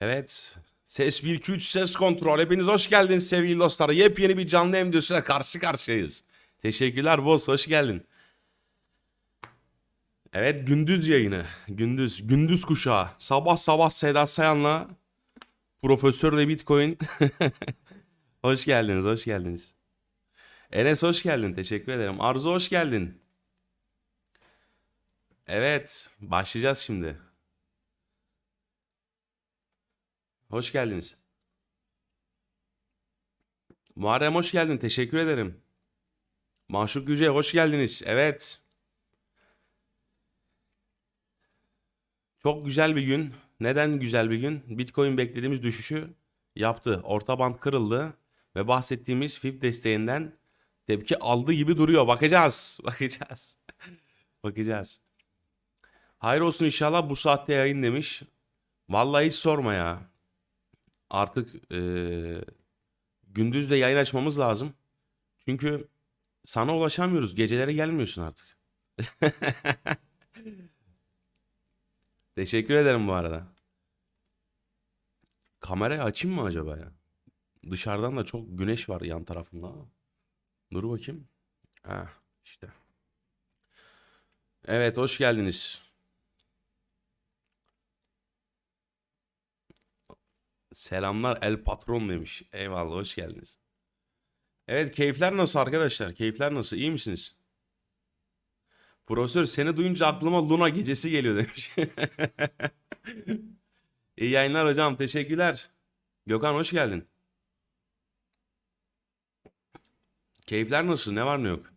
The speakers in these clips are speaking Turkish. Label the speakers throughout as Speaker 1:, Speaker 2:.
Speaker 1: Evet. Ses 1 2 3 ses kontrol. Hepiniz hoş geldiniz sevgili dostlar. Yepyeni bir canlı videosuyla karşı karşıyayız. Teşekkürler boss hoş geldin. Evet gündüz yayını. Gündüz. Gündüz kuşağı. Sabah sabah Sedat Sayan'la Profesör de Bitcoin. hoş geldiniz hoş geldiniz. Enes hoş geldin. Teşekkür ederim. Arzu hoş geldin. Evet. Başlayacağız şimdi. Hoş geldiniz. Muharrem hoş geldin. Teşekkür ederim. Maşuk Yüce hoş geldiniz. Evet. Çok güzel bir gün. Neden güzel bir gün? Bitcoin beklediğimiz düşüşü yaptı. Orta band kırıldı ve bahsettiğimiz FIB desteğinden tepki aldı gibi duruyor. Bakacağız. Bakacağız. Bakacağız. Hayır olsun inşallah bu saatte yayın demiş. Vallahi hiç sorma ya. Artık eee, gündüz de yayın açmamız lazım. Çünkü sana ulaşamıyoruz. Gecelere gelmiyorsun artık. Teşekkür ederim bu arada. Kamerayı açayım mı acaba ya? Dışarıdan da çok güneş var yan tarafımda. Dur bakayım. Ha, işte. Evet, hoş geldiniz. Selamlar El Patron demiş. Eyvallah, hoş geldiniz. Evet, keyifler nasıl arkadaşlar? Keyifler nasıl? İyi misiniz? Profesör seni duyunca aklıma Luna gecesi geliyor demiş. İyi yayınlar hocam. Teşekkürler. Gökhan hoş geldin. Keyifler nasıl? Ne var ne yok?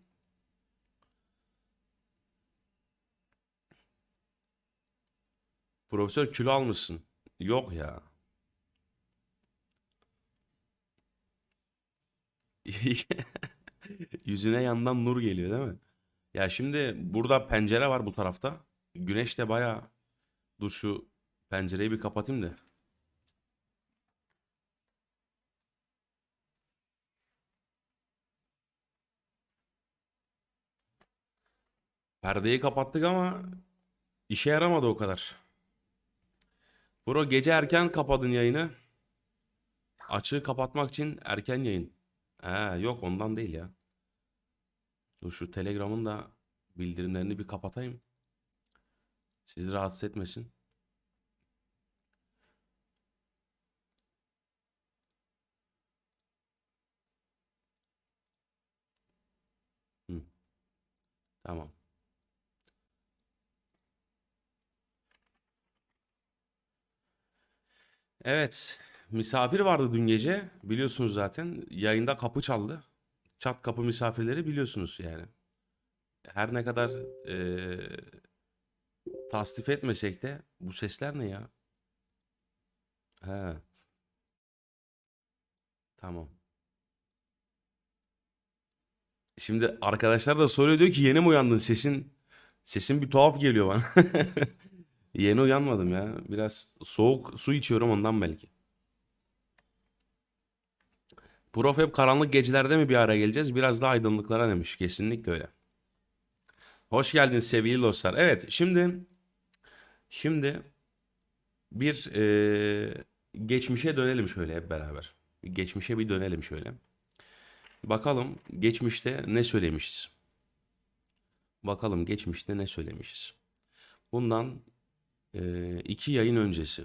Speaker 1: Profesör kilo almışsın. Yok ya. Yüzüne yandan nur geliyor değil mi? Ya şimdi burada pencere var bu tarafta. Güneş de baya... Dur şu pencereyi bir kapatayım da. Perdeyi kapattık ama işe yaramadı o kadar. Bro gece erken kapadın yayını. Açığı kapatmak için erken yayın. Ha, yok ondan değil ya. Dur şu Telegram'ın da bildirimlerini bir kapatayım. Sizi rahatsız etmesin. Hı, tamam. Evet. Misafir vardı dün gece. Biliyorsunuz zaten. Yayında kapı çaldı. Çat kapı misafirleri biliyorsunuz yani. Her ne kadar eee tasdif etmesek de bu sesler ne ya? He, tamam. Şimdi arkadaşlar da soruyor diyor ki yeni mi uyandın? Sesin sesin bir tuhaf geliyor bana. Yeni uyanmadım ya. Biraz soğuk su içiyorum ondan belki. Prof hep karanlık gecelerde mi bir araya geleceğiz? Biraz daha aydınlıklara demiş. Kesinlikle öyle. Hoş geldiniz sevgili dostlar. Evet, şimdi şimdi bir eee, geçmişe dönelim şöyle hep beraber. Geçmişe bir dönelim şöyle. Bakalım geçmişte ne söylemişiz? Bakalım geçmişte ne söylemişiz? Bundan eee, iki yayın öncesi.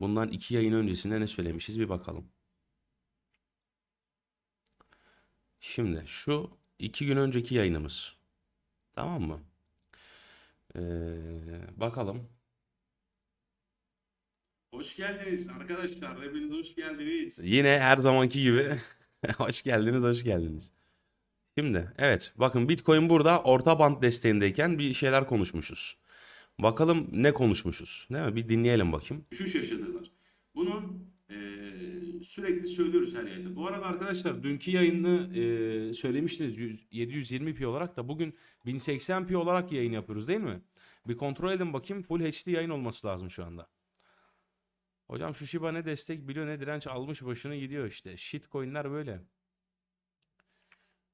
Speaker 1: Bundan iki yayın öncesinde ne söylemişiz bir bakalım. Şimdi şu iki gün önceki yayınımız. Tamam mı? Eee, bakalım. Hoş geldiniz arkadaşlar. Hepiniz hoş geldiniz. Yine her zamanki gibi. Hoş geldiniz, hoş geldiniz. Şimdi evet bakın Bitcoin burada orta band desteğindeyken bir şeyler konuşmuşuz. Bakalım ne konuşmuşuz. Değil mi? Bir dinleyelim bakayım. Düşüş yaşadılar. Sürekli söylüyoruz her yayında. Bu arada arkadaşlar dünkü yayını eee, söylemiştiniz 100 720p olarak da bugün 1080p olarak yayın yapıyoruz değil mi? Bir kontrol edin bakayım. Full HD yayın olması lazım şu anda. Hocam şu Shiba ne destek biliyor ne direnç almış başını gidiyor işte. Shitcoin'ler böyle.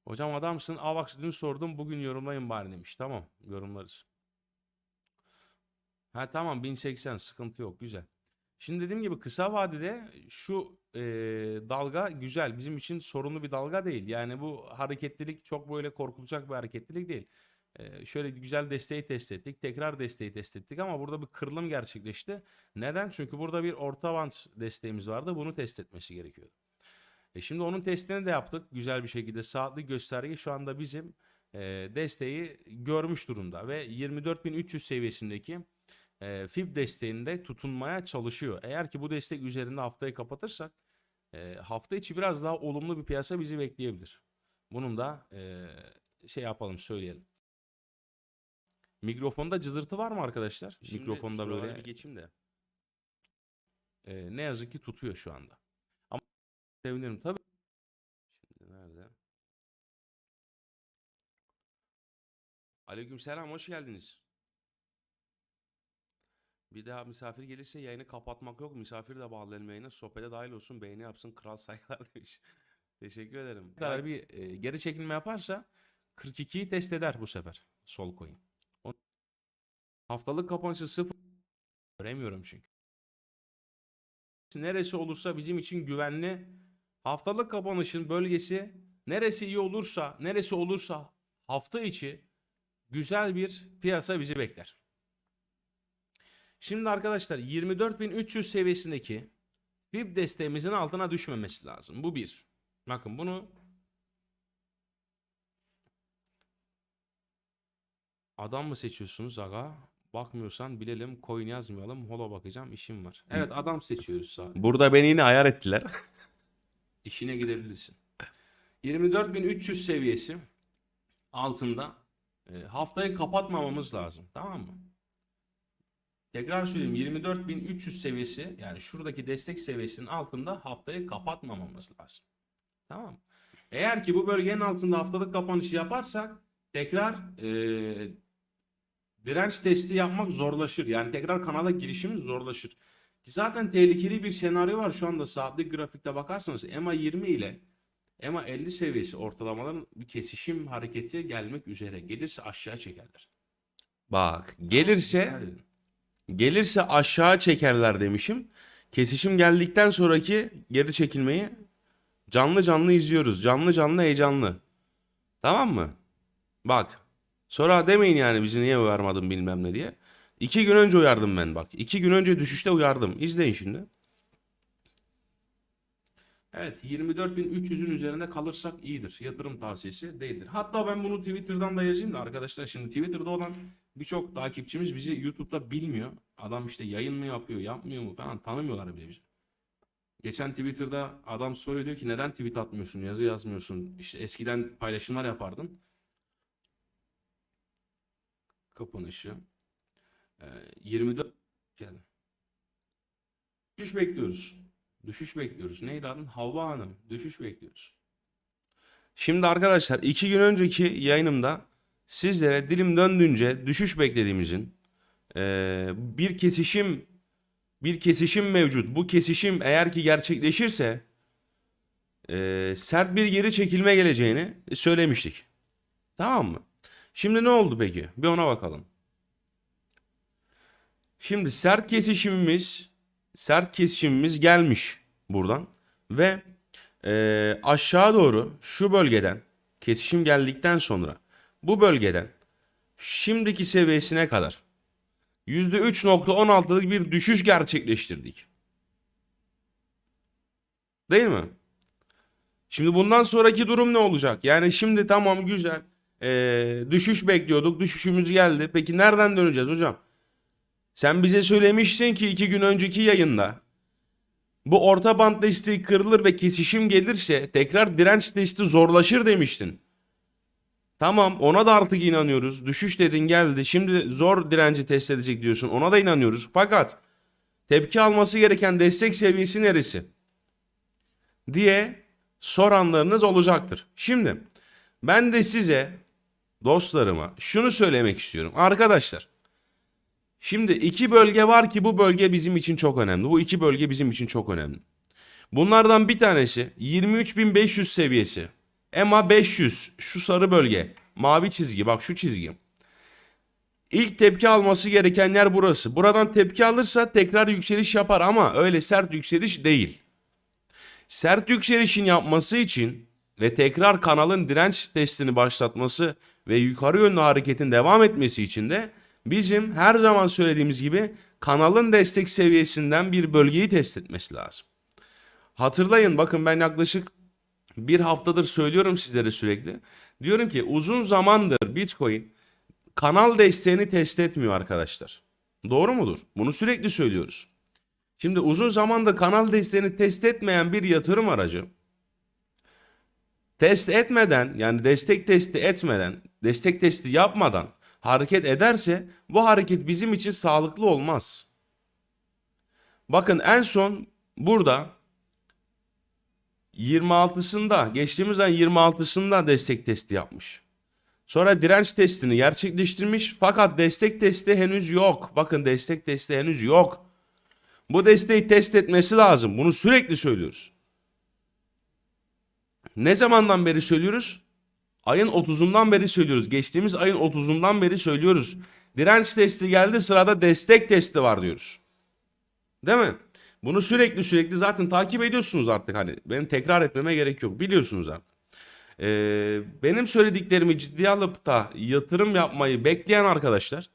Speaker 1: Hocam adamsın. Avax dün sordum bugün yorumlayın bari demiş. Tamam yorumlarız. Ha tamam 1080 sıkıntı yok güzel. Şimdi dediğim gibi kısa vadede şu e, dalga güzel. Bizim için sorunlu bir dalga değil. Yani bu hareketlilik çok böyle korkulacak bir hareketlilik değil. E, şöyle güzel desteği test ettik. Tekrar desteği test ettik ama burada bir kırılım gerçekleşti. Neden? Çünkü burada bir orta band desteğimiz vardı. Bunu test etmesi gerekiyordu. E şimdi onun testini de yaptık. Güzel bir şekilde saatlik gösterge şu anda bizim e, desteği görmüş durumda ve 24.300 seviyesindeki e, fib desteğinde tutunmaya çalışıyor. Eğer ki bu destek üzerinde haftayı kapatırsak e, hafta içi biraz daha olumlu bir piyasa bizi bekleyebilir. Bunun da e, şey yapalım söyleyelim. Mikrofonda cızırtı var mı arkadaşlar?
Speaker 2: Şimdi
Speaker 1: Mikrofonda böyle
Speaker 2: bir
Speaker 1: geçeyim de. E, ne yazık ki tutuyor şu anda. Ama sevinirim tabii. Şimdi nerede? Aleykümselam hoş geldiniz. Bir daha misafir gelirse yayını kapatmak yok. Misafir de bağlayalım yayına. Sohbete dahil olsun. Beğeni yapsın. Kral saygılar demiş. Teşekkür ederim. Ne kadar bir e, geri çekilme yaparsa 42'yi test eder bu sefer. Sol coin. O- Haftalık kapanışı sıfır. Göremiyorum çünkü. Neresi olursa bizim için güvenli. Haftalık kapanışın bölgesi neresi iyi olursa, neresi olursa hafta içi güzel bir piyasa bizi bekler. Şimdi arkadaşlar 24.300 seviyesindeki fib desteğimizin altına düşmemesi lazım. Bu bir. Bakın bunu adam mı seçiyorsunuz aga? Bakmıyorsan bilelim coin yazmayalım. Holo bakacağım işim var. Evet adam seçiyoruz sadece. Burada beni yine ayar ettiler. İşine gidebilirsin. 24.300 seviyesi altında e, haftayı kapatmamamız lazım. Tamam mı? Tekrar söyleyeyim 24.300 seviyesi yani şuradaki destek seviyesinin altında haftayı kapatmamamız lazım. Tamam mı? Eğer ki bu bölgenin altında haftalık kapanışı yaparsak tekrar e, direnç testi yapmak zorlaşır. Yani tekrar kanala girişimiz zorlaşır. Ki Zaten tehlikeli bir senaryo var şu anda saatlik grafikte bakarsanız EMA 20 ile EMA 50 seviyesi ortalamaların bir kesişim hareketi gelmek üzere. Gelirse aşağı çekerler. Bak gelirse. Gelirse aşağı çekerler demişim. Kesişim geldikten sonraki geri çekilmeyi canlı canlı izliyoruz. Canlı canlı heyecanlı. Tamam mı? Bak. Sonra demeyin yani bizi niye uyarmadın bilmem ne diye. İki gün önce uyardım ben bak. İki gün önce düşüşte uyardım. İzleyin şimdi. Evet 24.300'ün üzerinde kalırsak iyidir. Yatırım tavsiyesi değildir. Hatta ben bunu Twitter'dan da yazayım da arkadaşlar şimdi Twitter'da olan birçok takipçimiz bizi YouTube'da bilmiyor. Adam işte yayın mı yapıyor, yapmıyor mu falan tanımıyorlar bile bizi. Geçen Twitter'da adam soruyor diyor ki neden tweet atmıyorsun, yazı yazmıyorsun? İşte eskiden paylaşımlar yapardın. Kapanışı. Ee, 24 geldi. Düşüş bekliyoruz. Düşüş bekliyoruz. Neydi adın? Havva Hanım. Düşüş bekliyoruz. Şimdi arkadaşlar iki gün önceki yayınımda sizlere dilim döndüğünce düşüş beklediğimizin eee, bir kesişim bir kesişim mevcut. Bu kesişim eğer ki gerçekleşirse eee, sert bir geri çekilme geleceğini söylemiştik. Tamam mı? Şimdi ne oldu peki? Bir ona bakalım. Şimdi sert kesişimimiz sert kesişimimiz gelmiş buradan ve eee, aşağı doğru şu bölgeden kesişim geldikten sonra bu bölgeden şimdiki seviyesine kadar %3.16'lık bir düşüş gerçekleştirdik. Değil mi? Şimdi bundan sonraki durum ne olacak? Yani şimdi tamam güzel. Eee, düşüş bekliyorduk. Düşüşümüz geldi. Peki nereden döneceğiz hocam? Sen bize söylemiştin ki iki gün önceki yayında bu orta band desteği kırılır ve kesişim gelirse tekrar direnç testi zorlaşır demiştin. Tamam ona da artık inanıyoruz. Düşüş dedin geldi. Şimdi zor direnci test edecek diyorsun. Ona da inanıyoruz. Fakat tepki alması gereken destek seviyesi neresi? diye soranlarınız olacaktır. Şimdi ben de size dostlarıma şunu söylemek istiyorum. Arkadaşlar Şimdi iki bölge var ki bu bölge bizim için çok önemli. Bu iki bölge bizim için çok önemli. Bunlardan bir tanesi 23.500 seviyesi. EMA 500 şu sarı bölge. Mavi çizgi bak şu çizgi. İlk tepki alması gereken yer burası. Buradan tepki alırsa tekrar yükseliş yapar ama öyle sert yükseliş değil. Sert yükselişin yapması için ve tekrar kanalın direnç testini başlatması ve yukarı yönlü hareketin devam etmesi için de bizim her zaman söylediğimiz gibi kanalın destek seviyesinden bir bölgeyi test etmesi lazım. Hatırlayın bakın ben yaklaşık bir haftadır söylüyorum sizlere sürekli. Diyorum ki uzun zamandır Bitcoin kanal desteğini test etmiyor arkadaşlar. Doğru mudur? Bunu sürekli söylüyoruz. Şimdi uzun zamandır kanal desteğini test etmeyen bir yatırım aracı test etmeden yani destek testi etmeden, destek testi yapmadan hareket ederse bu hareket bizim için sağlıklı olmaz. Bakın en son burada 26'sında geçtiğimiz ay 26'sında destek testi yapmış. Sonra direnç testini gerçekleştirmiş fakat destek testi henüz yok. Bakın destek testi henüz yok. Bu desteği test etmesi lazım. Bunu sürekli söylüyoruz. Ne zamandan beri söylüyoruz? Ayın 30'undan beri söylüyoruz. Geçtiğimiz ayın 30'undan beri söylüyoruz. Direnç testi geldi sırada destek testi var diyoruz. Değil mi? Bunu sürekli sürekli zaten takip ediyorsunuz artık hani. Benim tekrar etmeme gerek yok. Biliyorsunuz artık. Ee, benim söylediklerimi ciddiye alıp da yatırım yapmayı bekleyen arkadaşlar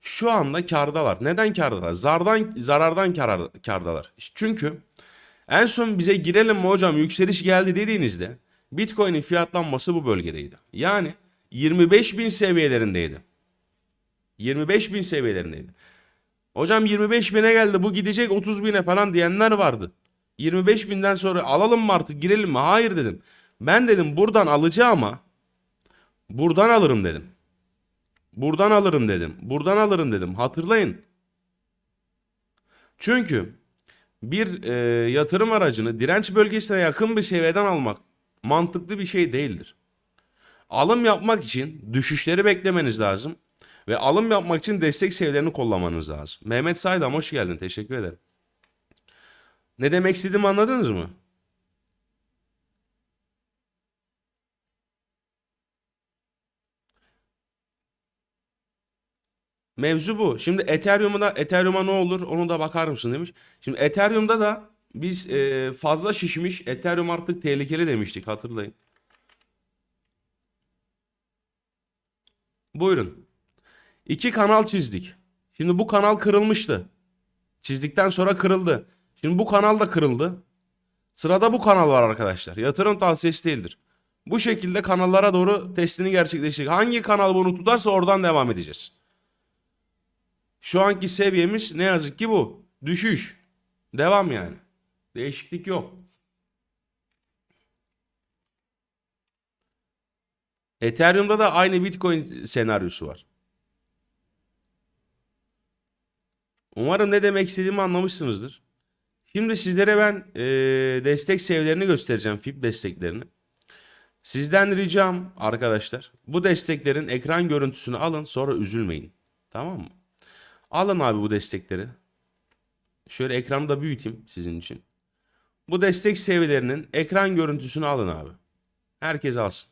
Speaker 1: şu anda kardalar. Neden kardalar? Zardan, zarardan kar, kardalar. Çünkü en son bize girelim mi hocam yükseliş geldi dediğinizde Bitcoin'in fiyatlanması bu bölgedeydi. Yani 25 bin seviyelerindeydi. 25 bin seviyelerindeydi. Hocam 25 bine geldi bu gidecek 30 bine falan diyenler vardı. 25 binden sonra alalım mı artık girelim mi? Hayır dedim. Ben dedim buradan alacağım ama buradan alırım dedim. Buradan alırım dedim. Buradan alırım dedim. Hatırlayın. Çünkü bir e, yatırım aracını direnç bölgesine yakın bir seviyeden almak mantıklı bir şey değildir. Alım yapmak için düşüşleri beklemeniz lazım ve alım yapmak için destek seviyelerini kollamanız lazım. Mehmet Saydam hoş geldin. Teşekkür ederim. Ne demek istediğimi anladınız mı? Mevzu bu. Şimdi Ethereum'da Ethereum'a ne olur onu da bakar mısın demiş. Şimdi Ethereum'da da biz e, fazla şişmiş Ethereum artık tehlikeli demiştik hatırlayın. Buyurun. İki kanal çizdik. Şimdi bu kanal kırılmıştı. Çizdikten sonra kırıldı. Şimdi bu kanal da kırıldı. Sırada bu kanal var arkadaşlar. Yatırım tavsiyesi değildir. Bu şekilde kanallara doğru testini gerçekleştirdik. Hangi kanal bunu tutarsa oradan devam edeceğiz. Şu anki seviyemiz ne yazık ki bu. Düşüş. Devam yani. Değişiklik yok. Ethereum'da da aynı Bitcoin senaryosu var. Umarım ne demek istediğimi anlamışsınızdır. Şimdi sizlere ben e, destek seviyelerini göstereceğim. FIB desteklerini. Sizden ricam arkadaşlar bu desteklerin ekran görüntüsünü alın sonra üzülmeyin. Tamam mı? Alın abi bu destekleri. Şöyle ekranı da büyüteyim sizin için. Bu destek seviyelerinin ekran görüntüsünü alın abi. Herkes alsın.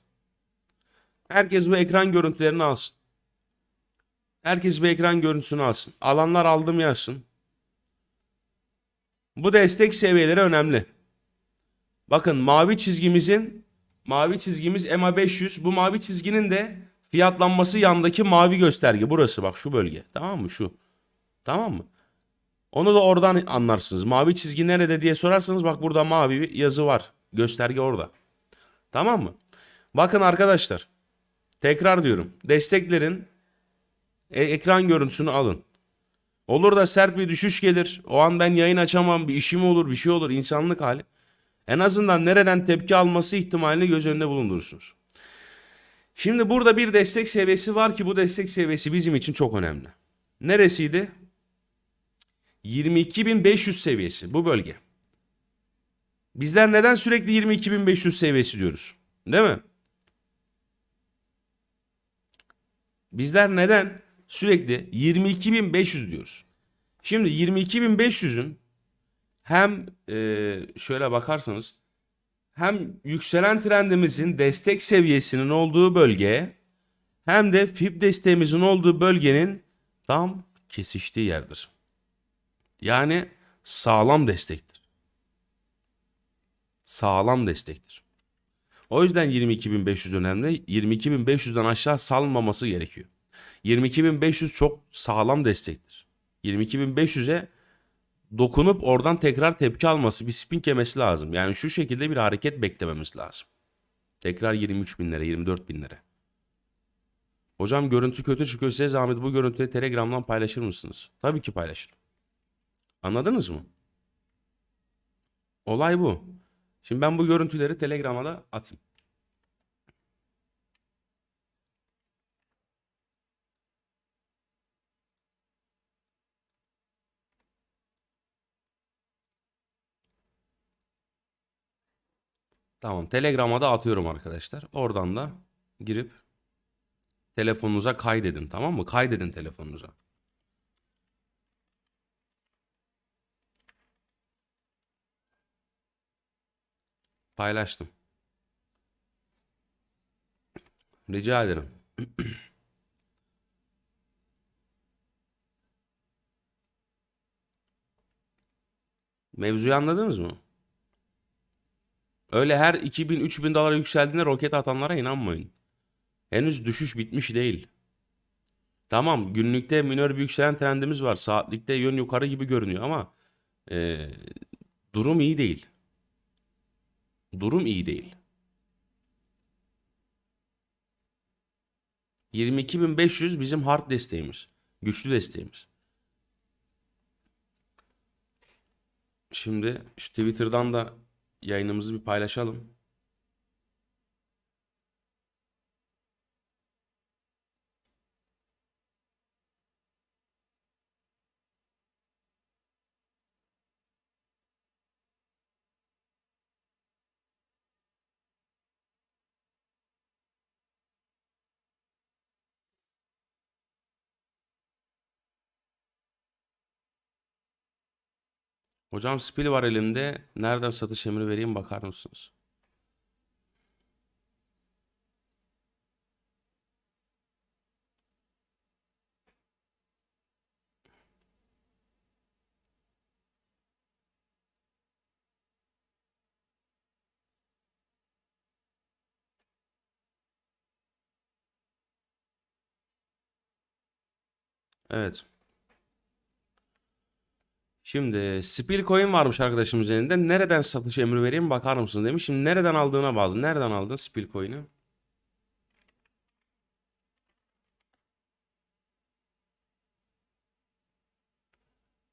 Speaker 1: Herkes bu ekran görüntülerini alsın. Herkes bu ekran görüntüsünü alsın. Alanlar aldım yazsın. Bu destek seviyeleri önemli. Bakın mavi çizgimizin mavi çizgimiz EMA 500. Bu mavi çizginin de fiyatlanması yandaki mavi gösterge. Burası bak şu bölge. Tamam mı? Şu. Tamam mı? Onu da oradan anlarsınız. Mavi çizgi nerede diye sorarsanız bak burada mavi bir yazı var. Gösterge orada. Tamam mı? Bakın arkadaşlar. Tekrar diyorum. Desteklerin e- ekran görüntüsünü alın. Olur da sert bir düşüş gelir. O an ben yayın açamam. Bir işim olur, bir şey olur. insanlık hali. En azından nereden tepki alması ihtimalini göz önünde bulundurursunuz. Şimdi burada bir destek seviyesi var ki bu destek seviyesi bizim için çok önemli. Neresiydi? 22.500 seviyesi bu bölge. Bizler neden sürekli 22.500 seviyesi diyoruz? Değil mi? Bizler neden sürekli 22.500 diyoruz? Şimdi 22.500'ün hem e, şöyle bakarsanız hem yükselen trendimizin destek seviyesinin olduğu bölge hem de FIB desteğimizin olduğu bölgenin tam kesiştiği yerdir. Yani sağlam destektir. Sağlam destektir. O yüzden 22.500 önemli. 22.500'den aşağı salmaması gerekiyor. 22.500 çok sağlam destektir. 22.500'e dokunup oradan tekrar tepki alması, bir spin yemesi lazım. Yani şu şekilde bir hareket beklememiz lazım. Tekrar 23 binlere, 24 binlere. Hocam görüntü kötü çıkıyor. Size zahmet bu görüntüyü Telegram'dan paylaşır mısınız? Tabii ki paylaşırım. Anladınız mı? Olay bu. Şimdi ben bu görüntüleri Telegram'a da atayım. Tamam. Telegram'a da atıyorum arkadaşlar. Oradan da girip telefonunuza kaydedin. Tamam mı? Kaydedin telefonunuza. Paylaştım. Rica ederim. Mevzuyu anladınız mı? Öyle her 2000-3000 dolar yükseldiğinde roket atanlara inanmayın. Henüz düşüş bitmiş değil. Tamam günlükte minör bir yükselen trendimiz var. Saatlikte yön yukarı gibi görünüyor ama eee, durum iyi değil. Durum iyi değil. 22.500 bizim hard desteğimiz. Güçlü desteğimiz. Şimdi şu Twitter'dan da yayınımızı bir paylaşalım. Hocam spil var elimde. Nereden satış emri vereyim bakar mısınız? Evet. Şimdi Spill Coin varmış arkadaşımız elinde. Nereden satış emri vereyim bakar mısın demiş. Şimdi nereden aldığına bağlı. Nereden aldın Spill Coin'i?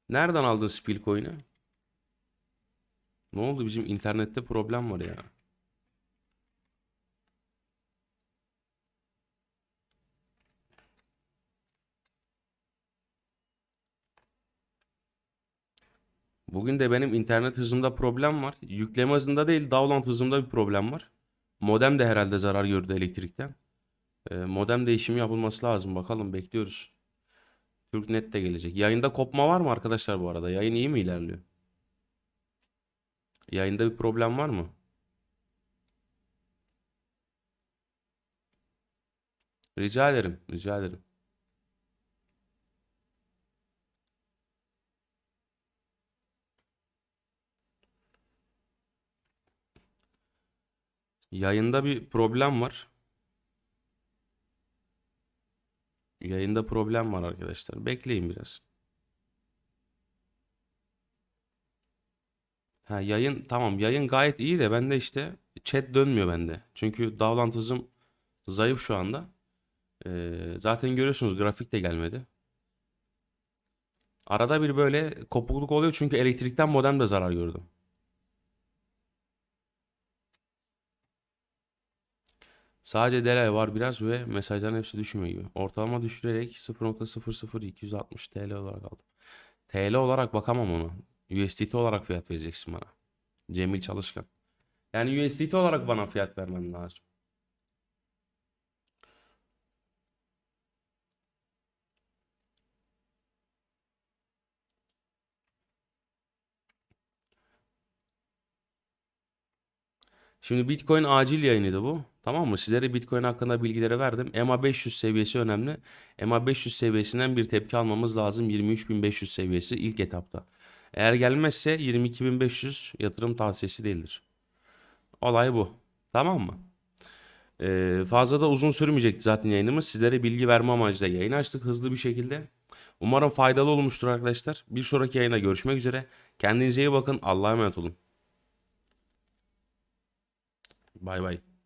Speaker 1: Nereden aldın Spill Coin'i? Ne oldu bizim internette problem var ya. Bugün de benim internet hızımda problem var. Yükleme hızında değil, download hızımda bir problem var. Modem de herhalde zarar gördü elektrikten. Ee, modem değişimi yapılması lazım. Bakalım bekliyoruz. Türknet de gelecek. Yayında kopma var mı arkadaşlar bu arada? Yayın iyi mi ilerliyor? Yayında bir problem var mı? Rica ederim, rica ederim. Yayında bir problem var. Yayında problem var arkadaşlar. Bekleyin biraz. Ha yayın tamam yayın gayet iyi de bende işte chat dönmüyor bende. Çünkü download hızım zayıf şu anda. Ee, zaten görüyorsunuz grafik de gelmedi. Arada bir böyle kopukluk oluyor çünkü elektrikten modem de zarar gördü. Sadece delay var biraz ve mesajların hepsi düşmüyor gibi. Ortalama düşürerek 0.00260 TL olarak aldım. TL olarak bakamam onu. USDT olarak fiyat vereceksin bana. Cemil Çalışkan. Yani USDT olarak bana fiyat vermen lazım. Şimdi Bitcoin acil yayınıydı bu. Tamam mı? Sizlere Bitcoin hakkında bilgileri verdim. EMA 500 seviyesi önemli. EMA 500 seviyesinden bir tepki almamız lazım. 23.500 seviyesi ilk etapta. Eğer gelmezse 22.500 yatırım tavsiyesi değildir. Olay bu. Tamam mı? Ee, fazla da uzun sürmeyecekti zaten yayınımız. Sizlere bilgi verme amacıyla yayın açtık hızlı bir şekilde. Umarım faydalı olmuştur arkadaşlar. Bir sonraki yayında görüşmek üzere. Kendinize iyi bakın. Allah'a emanet olun. Bay bay.